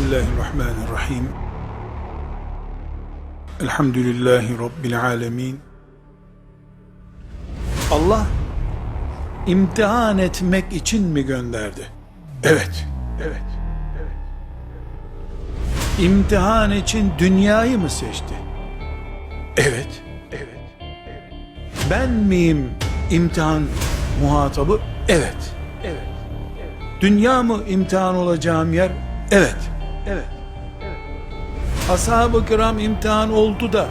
Bismillahirrahmanirrahim. Elhamdülillahi Rabbil alemin. Allah imtihan etmek için mi gönderdi? Evet, evet, evet. İmtihan için dünyayı mı seçti? Evet, evet, evet. Ben miyim imtihan muhatabı? Evet, evet. Dünya mı imtihan olacağım yer? Evet. Evet. evet. Ashab-ı kiram imtihan oldu da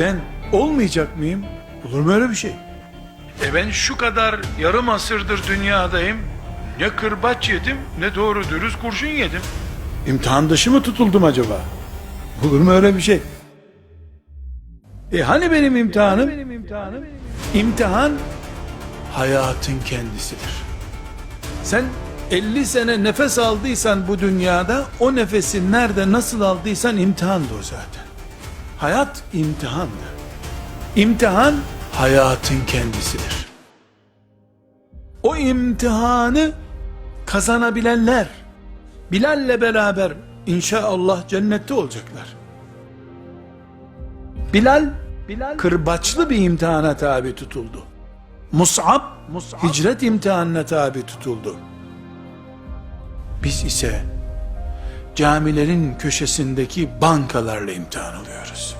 ben olmayacak mıyım? Olur mu öyle bir şey? E ben şu kadar yarım asırdır dünyadayım. Ne kırbaç yedim ne doğru dürüst kurşun yedim. İmtihan dışı mı tutuldum acaba? Olur mu öyle bir şey? E hani benim imtihanım? İmtihan hayatın kendisidir. Sen 50 sene nefes aldıysan bu dünyada o nefesi nerede nasıl aldıysan imtihandı o zaten. Hayat imtihandı. İmtihan hayatın kendisidir. O imtihanı kazanabilenler Bilal'le beraber inşallah cennette olacaklar. Bilal, Bilal kırbaçlı bir imtihana tabi tutuldu. Mus'ab, Mus'ab hicret imtihanına tabi tutuldu. Biz ise camilerin köşesindeki bankalarla imtihan alıyoruz.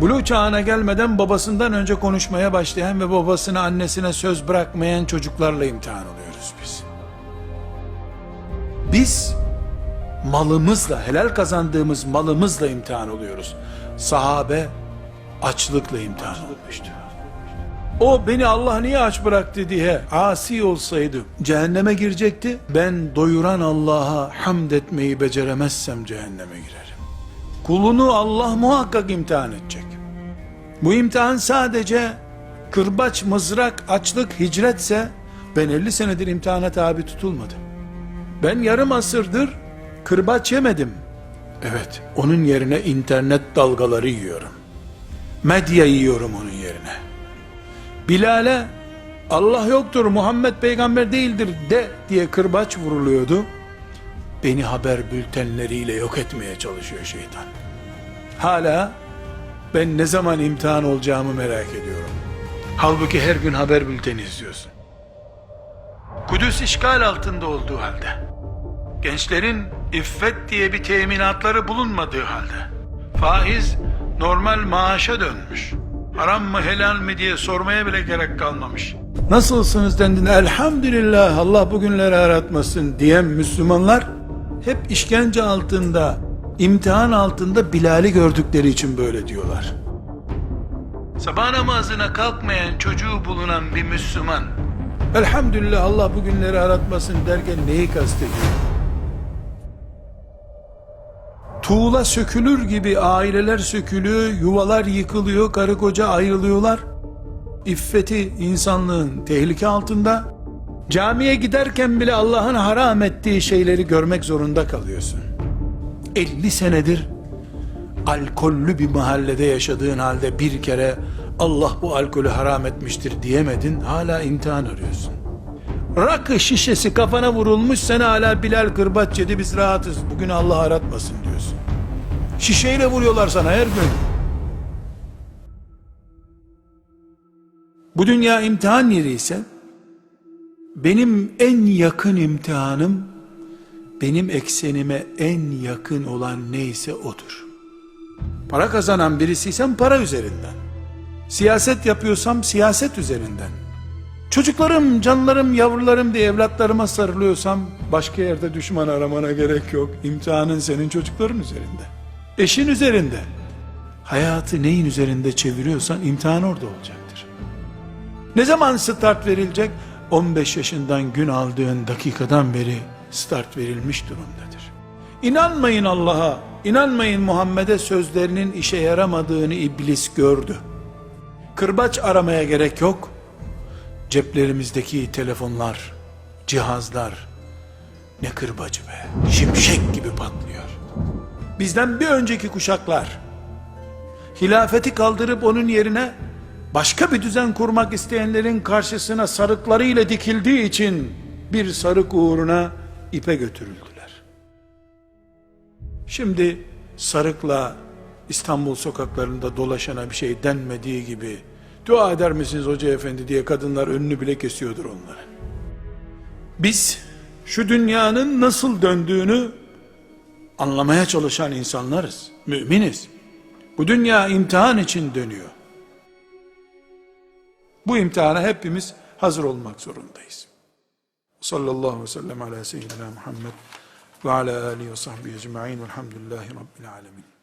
Buluğ çağına gelmeden babasından önce konuşmaya başlayan ve babasına annesine söz bırakmayan çocuklarla imtihan alıyoruz biz. Biz malımızla, helal kazandığımız malımızla imtihan oluyoruz. Sahabe açlıkla imtihan olmuştu. O beni Allah niye aç bıraktı diye asi olsaydı cehenneme girecekti. Ben doyuran Allah'a hamd etmeyi beceremezsem cehenneme girerim. Kulunu Allah muhakkak imtihan edecek. Bu imtihan sadece kırbaç, mızrak, açlık, hicretse ben 50 senedir imtihana tabi tutulmadım. Ben yarım asırdır kırbaç yemedim. Evet, onun yerine internet dalgaları yiyorum. Medya yiyorum onun yerine. Bilal'e Allah yoktur, Muhammed peygamber değildir de diye kırbaç vuruluyordu. Beni haber bültenleriyle yok etmeye çalışıyor şeytan. Hala ben ne zaman imtihan olacağımı merak ediyorum. Halbuki her gün haber bülteni izliyorsun. Kudüs işgal altında olduğu halde, gençlerin iffet diye bir teminatları bulunmadığı halde, faiz normal maaşa dönmüş, haram mı helal mi diye sormaya bile gerek kalmamış. Nasılsınız dendiğinde elhamdülillah Allah bugünleri aratmasın diyen Müslümanlar hep işkence altında, imtihan altında Bilal'i gördükleri için böyle diyorlar. Sabah namazına kalkmayan çocuğu bulunan bir Müslüman elhamdülillah Allah bugünleri aratmasın derken neyi kastediyor? Tuğla sökülür gibi aileler sökülüyor, yuvalar yıkılıyor, karı koca ayrılıyorlar. İffeti insanlığın tehlike altında. Camiye giderken bile Allah'ın haram ettiği şeyleri görmek zorunda kalıyorsun. 50 senedir alkollü bir mahallede yaşadığın halde bir kere Allah bu alkolü haram etmiştir diyemedin hala imtihan arıyorsun. Rakı şişesi kafana vurulmuş sen hala Bilal kırbaç yedi biz rahatız bugün Allah aratmasın diyorsun. Şişeyle vuruyorlar sana her gün. Bu dünya imtihan yeri ise benim en yakın imtihanım benim eksenime en yakın olan neyse odur. Para kazanan birisiysem para üzerinden. Siyaset yapıyorsam siyaset üzerinden. Çocuklarım, canlarım, yavrularım diye evlatlarıma sarılıyorsam başka yerde düşman aramana gerek yok. İmtihanın senin çocukların üzerinde. Eşin üzerinde. Hayatı neyin üzerinde çeviriyorsan imtihan orada olacaktır. Ne zaman start verilecek? 15 yaşından gün aldığın dakikadan beri start verilmiş durumdadır. İnanmayın Allah'a, inanmayın Muhammed'e sözlerinin işe yaramadığını iblis gördü. Kırbaç aramaya gerek yok. Ceplerimizdeki telefonlar, cihazlar ne kırbacı be. Şimşek gibi patlıyor. Bizden bir önceki kuşaklar hilafeti kaldırıp onun yerine başka bir düzen kurmak isteyenlerin karşısına sarıklarıyla dikildiği için bir sarık uğruna ipe götürüldüler. Şimdi sarıkla İstanbul sokaklarında dolaşana bir şey denmediği gibi dua eder misiniz hoca efendi diye kadınlar önünü bile kesiyordur onların. Biz şu dünyanın nasıl döndüğünü anlamaya çalışan insanlarız. Müminiz. Bu dünya imtihan için dönüyor. Bu imtihana hepimiz hazır olmak zorundayız. Sallallahu aleyhi ve sellem ala seyyidina Muhammed ve ala alihi ve sahbihi ecma'in velhamdülillahi rabbil alemin.